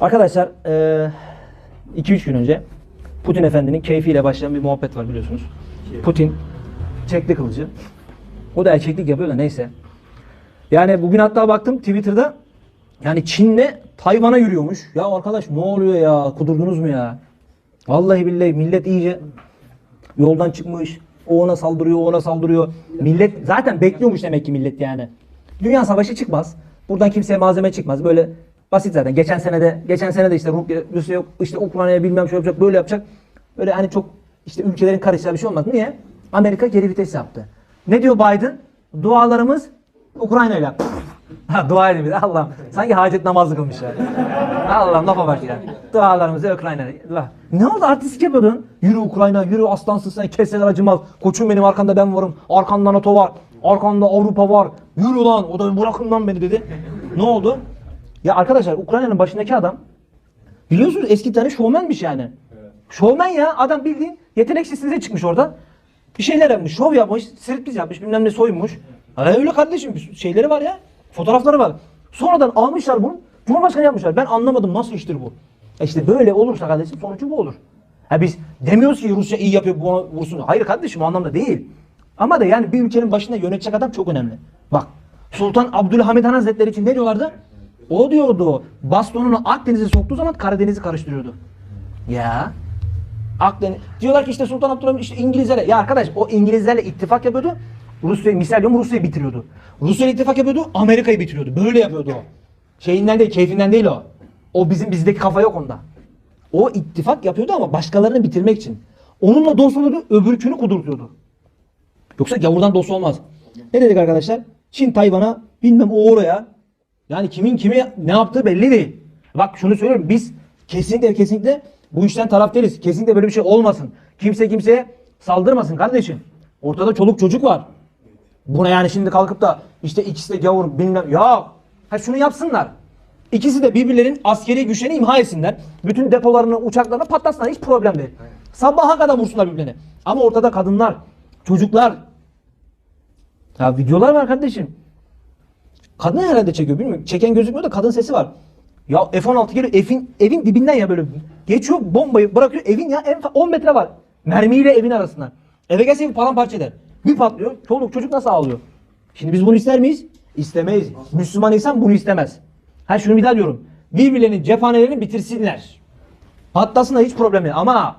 Arkadaşlar 2-3 gün önce Putin Efendi'nin keyfiyle başlayan bir muhabbet var biliyorsunuz. Putin çekti kılıcı. O da erkeklik yapıyor da neyse. Yani bugün hatta baktım Twitter'da yani Çin'le Tayvan'a yürüyormuş. Ya arkadaş ne oluyor ya? Kudurdunuz mu ya? Vallahi billahi millet iyice yoldan çıkmış. O ona saldırıyor, o ona saldırıyor. Millet zaten bekliyormuş demek ki millet yani. Dünya savaşı çıkmaz. Buradan kimseye malzeme çıkmaz. Böyle basit zaten. Geçen sene de geçen sene de işte Rusya, yok işte Ukrayna'ya bilmem şöyle yapacak, böyle yapacak. Böyle hani çok işte ülkelerin karışacağı bir şey olmaz. Niye? Amerika geri vites yaptı. Ne diyor Biden? Dualarımız Ukrayna'yla. Ha dua edin Allah'ım. Sanki hacet namazı kılmış ya. Allah'ım lafa bak ya. Dualarımızı Ukrayna'ya. Ne oldu artistik yapıyordun? Yürü Ukrayna, yürü aslansın sen keseler acımaz. Koçum benim arkanda ben varım. Arkanda NATO var. Arkanda Avrupa var. Yürü lan. O da bırakın lan beni dedi. Ne oldu? Ya arkadaşlar Ukrayna'nın başındaki adam biliyorsunuz eski tane şovmenmiş yani. Şovmen ya adam bildiğin yeteneksizliğe çıkmış orada. Bir şeyler yapmış, şov yapmış, striptiz yapmış, bilmem ne soyunmuş. Ha öyle kardeşim şeyleri var ya. Fotoğrafları var. Sonradan almışlar bunu. Cumhurbaşkanı yapmışlar. Ben anlamadım nasıl iştir bu. E işte böyle olursa kardeşim sonucu bu olur. Ha biz demiyoruz ki Rusya iyi yapıyor bu ona vursun. Hayır kardeşim o anlamda değil. Ama da yani bir ülkenin başında yönetecek adam çok önemli. Bak Sultan Abdülhamid Han Hazretleri için ne diyorlardı? O diyordu bastonunu Akdeniz'e soktuğu zaman Karadeniz'i karıştırıyordu. Ya. Akdeniz. Diyorlar ki işte Sultan Abdülhamid işte İngilizlerle. Ya arkadaş o İngilizlerle ittifak yapıyordu. Rusya'yı misal diyorum Rusya'yı bitiriyordu. Rusya'yla ittifak yapıyordu Amerika'yı bitiriyordu. Böyle yapıyordu o. Şeyinden değil keyfinden değil o. O bizim bizdeki kafa yok onda. O ittifak yapıyordu ama başkalarını bitirmek için. Onunla dost oluyordu öbürkünü kudurtuyordu. Yoksa gavurdan dost olmaz. Ne dedik arkadaşlar? Çin Tayvan'a bilmem o oraya. Yani kimin kimi ne yaptığı belli değil. Bak şunu söylüyorum biz kesinlikle kesinlikle bu işten taraf değiliz. Kesinlikle böyle bir şey olmasın. Kimse kimseye saldırmasın kardeşim. Ortada çoluk çocuk var. Buna yani şimdi kalkıp da işte ikisi de gavur bilmem ya ha şunu yapsınlar. İkisi de birbirlerinin askeri güçlerini imha etsinler. Bütün depolarını, uçaklarını patlatsınlar. Hiç problem değil. Sabaha kadar vursunlar birbirlerine. Ama ortada kadınlar, çocuklar. Ya videolar var kardeşim. Kadın herhalde çekiyor bilmiyorum. Çeken gözükmüyor da kadın sesi var. Ya F-16 geliyor evin, evin dibinden ya böyle. Geçiyor bombayı bırakıyor evin ya en fa- 10 metre var. Mermiyle evin arasından. Eve gelse evi paramparça eder. Bir patlıyor. Çoluk çocuk nasıl ağlıyor? Şimdi biz bunu ister miyiz? İstemeyiz. Müslüman insan bunu istemez. Ha şunu bir daha diyorum. Birbirlerinin cephanelerini bitirsinler. Patlasınlar hiç problem değil. Ama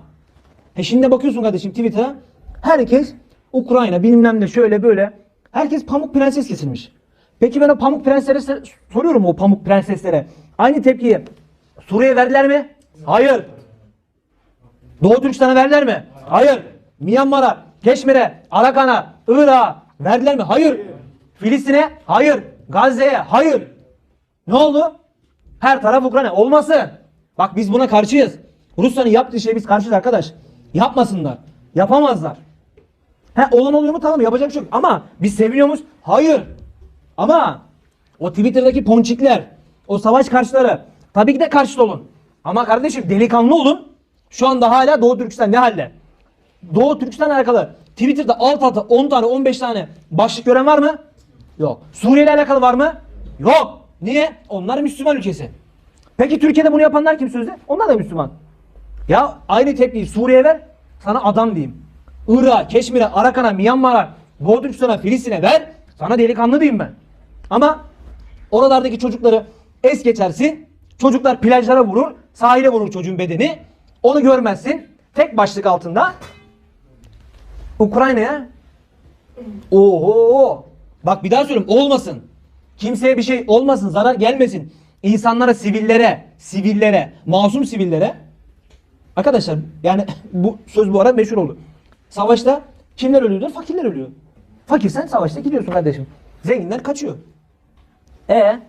he şimdi bakıyorsun kardeşim Twitter'a herkes Ukrayna bilmem ne şöyle böyle. Herkes pamuk prenses kesilmiş. Peki ben o pamuk prenseslere soruyorum o pamuk prenseslere. Aynı tepkiyi Suriye'ye verdiler mi? Hayır. Doğu Türkistan'a verdiler mi? Hayır. Myanmar'a, Keşmir'e, Arakan'a, Irak'a verdiler mi? Hayır. Filistin'e? Hayır. Gazze'ye? Hayır. Ne oldu? Her taraf Ukrayna. Olmasın. Bak biz buna karşıyız. Rusya'nın yaptığı şeye biz karşıyız arkadaş. Yapmasınlar. Yapamazlar. He olan oluyor mu? Tamam yapacak bir şey yok. Ama biz seviniyor muyuz? Hayır. Ama o Twitter'daki ponçikler, o savaş karşıları tabii ki de karşıt olun. Ama kardeşim delikanlı olun. Şu anda hala Doğu Türkistan ne halde? Doğu Türkistan alakalı Twitter'da alt alta 10 tane 15 tane başlık gören var mı? Yok. Suriye ile alakalı var mı? Yok. Niye? Onlar Müslüman ülkesi. Peki Türkiye'de bunu yapanlar kim sözde? Onlar da Müslüman. Ya aynı tepkiyi Suriye'ye ver, sana adam diyeyim. Irak'a, Keşmir'e, Arakan'a, Myanmar'a, Doğu Türkistan'a, Filistin'e ver, sana delikanlı diyeyim ben. Ama oralardaki çocukları es geçersin, çocuklar plajlara vurur, sahile vurur çocuğun bedeni, onu görmezsin, tek başlık altında Ukrayna'ya Oho! Bak bir daha söylüyorum olmasın. Kimseye bir şey olmasın, zarar gelmesin. İnsanlara, sivillere, sivillere, masum sivillere. Arkadaşlar yani bu söz bu ara meşhur oldu. Savaşta kimler ölüyordur? Fakirler ölüyor. Fakirsen savaşta gidiyorsun kardeşim. Zenginler kaçıyor. E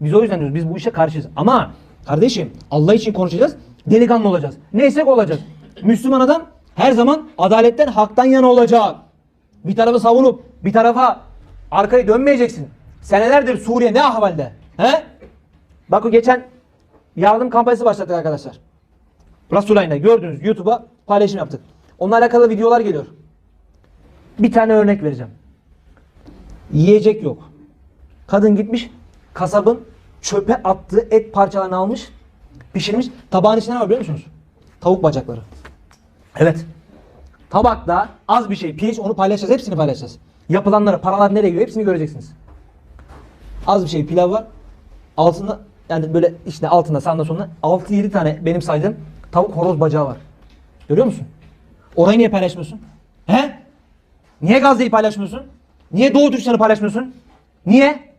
biz o yüzden diyoruz biz bu işe karşıyız. Ama kardeşim Allah için konuşacağız. Delikanlı olacağız. Neysek olacağız. Müslüman adam her zaman adaletten haktan yana olacak. Bir tarafı savunup bir tarafa arkayı dönmeyeceksin. Senelerdir Suriye ne ahvalde? He? Bak o geçen yardım kampanyası başlattık arkadaşlar. Rasulay'la gördünüz YouTube'a paylaşım yaptık. Onunla alakalı videolar geliyor. Bir tane örnek vereceğim. Yiyecek yok. Kadın gitmiş kasabın çöpe attığı et parçalarını almış. Pişirmiş. Tabağın içinde ne var biliyor musunuz? Tavuk bacakları. Evet. Tabakta az bir şey pirinç onu paylaşacağız. Hepsini paylaşacağız. Yapılanları, paralar nereye gidiyor hepsini göreceksiniz. Az bir şey pilav var. Altında yani böyle işte altında sağında sonunda 6-7 tane benim saydığım tavuk horoz bacağı var. Görüyor musun? Orayı niye paylaşmıyorsun? He? Niye Gazze'yi paylaşmıyorsun? Niye Doğu Türkistan'ı paylaşmıyorsun? Niye?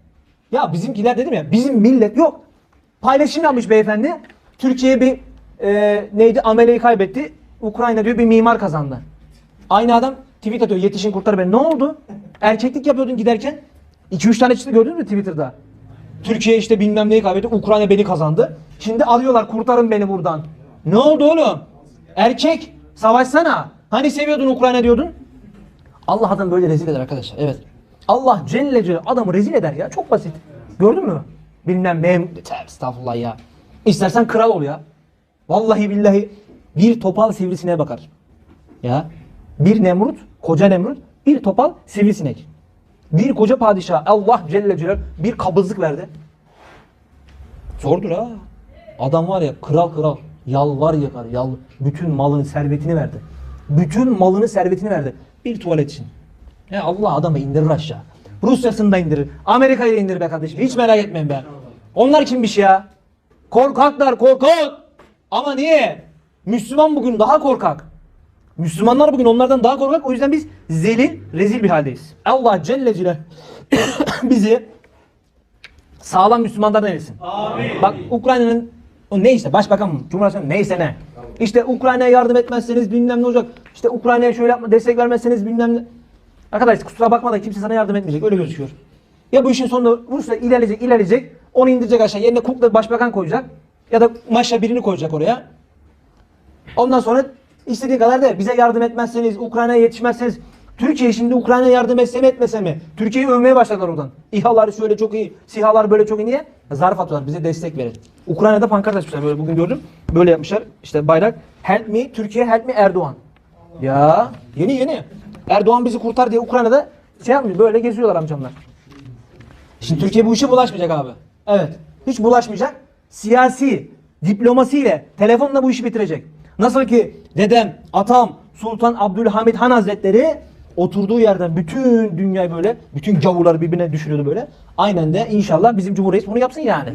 Ya bizimkiler dedim ya bizim millet yok. Paylaşım yapmış beyefendi. Türkiye bir e, neydi ameleyi kaybetti. Ukrayna diyor bir mimar kazandı. Aynı adam tweet atıyor yetişin kurtar beni. Ne oldu? Erkeklik yapıyordun giderken. 2-3 tane çıktı gördün mü Twitter'da? Türkiye işte bilmem neyi kaybetti. Ukrayna beni kazandı. Şimdi arıyorlar kurtarın beni buradan. Ne oldu oğlum? Erkek savaşsana. Hani seviyordun Ukrayna diyordun? Allah adamı böyle rezil eder arkadaşlar. Evet. Allah Celle Celle adamı rezil eder ya. Çok basit. Gördün mü? Bilmem. Tövbe Estağfurullah ya. İstersen kral ol ya. Vallahi billahi bir topal sivrisineğe bakar. Ya. Bir Nemrut, koca Nemrut, bir topal sivrisinek. Bir koca padişah Allah Celle Celal bir kabızlık verdi. Zordur ha. Adam var ya kral kral. Yalvar yakar. Yal, bütün malını, servetini verdi. Bütün malını, servetini verdi. Bir tuvalet için. Ya Allah adamı indirir aşağı. Rusya'sını da indirir. Amerika'yı da indirir be kardeşim. Hiç merak etmeyin be. Onlar kimmiş ya? Korkaklar korkak. Ama niye? Müslüman bugün daha korkak. Müslümanlar bugün onlardan daha korkak. O yüzden biz zelil, rezil bir haldeyiz. Allah Celle Celle bizi sağlam Müslümanlardan eylesin. Bak Ukrayna'nın o ne işte başbakan mı? Cumhurbaşkanı neyse ne. İşte Ukrayna'ya yardım etmezseniz bilmem ne olacak. İşte Ukrayna'ya şöyle yapma destek vermezseniz bilmem ne. Arkadaş kusura bakma da kimse sana yardım etmeyecek. Öyle gözüküyor. Ya bu işin sonunda Rusya ilerleyecek ilerleyecek. Onu indirecek aşağı. Yerine kukla başbakan koyacak. Ya da maşa birini koyacak oraya. Ondan sonra istediği kadar da bize yardım etmezseniz, Ukrayna'ya yetişmezseniz Türkiye şimdi Ukrayna'ya yardım etse mi etmese mi? Türkiye'yi övmeye başladılar oradan. İHA'lar şöyle çok iyi, SİHA'lar böyle çok iyi. Niye? Zarf atıyorlar bize destek verin. Ukrayna'da pankart açmışlar böyle bugün gördüm. Böyle yapmışlar işte bayrak. Help me Türkiye, help me Erdoğan. Ya yeni yeni. Erdoğan bizi kurtar diye Ukrayna'da şey yapmıyor. Böyle geziyorlar amcamlar. Şimdi Türkiye bu işe bulaşmayacak abi. Evet. Hiç bulaşmayacak. Siyasi, diplomasiyle, telefonla bu işi bitirecek. Nasıl ki dedem, atam, Sultan Abdülhamit Han Hazretleri oturduğu yerden bütün dünyayı böyle, bütün gavurları birbirine düşürüyordu böyle. Aynen de inşallah bizim Cumhurreis bunu yapsın yani.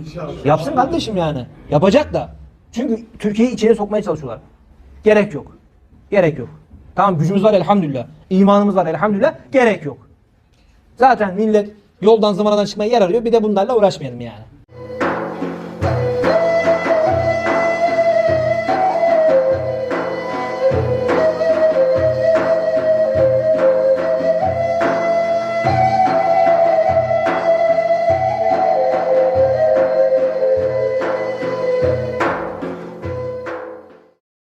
Yapsın kardeşim yani. Yapacak da. Çünkü Türkiye'yi içine sokmaya çalışıyorlar. Gerek yok. Gerek yok. Tamam gücümüz var elhamdülillah. İmanımız var elhamdülillah. Gerek yok. Zaten millet yoldan zamanadan çıkmaya yer arıyor. Bir de bunlarla uğraşmayalım yani.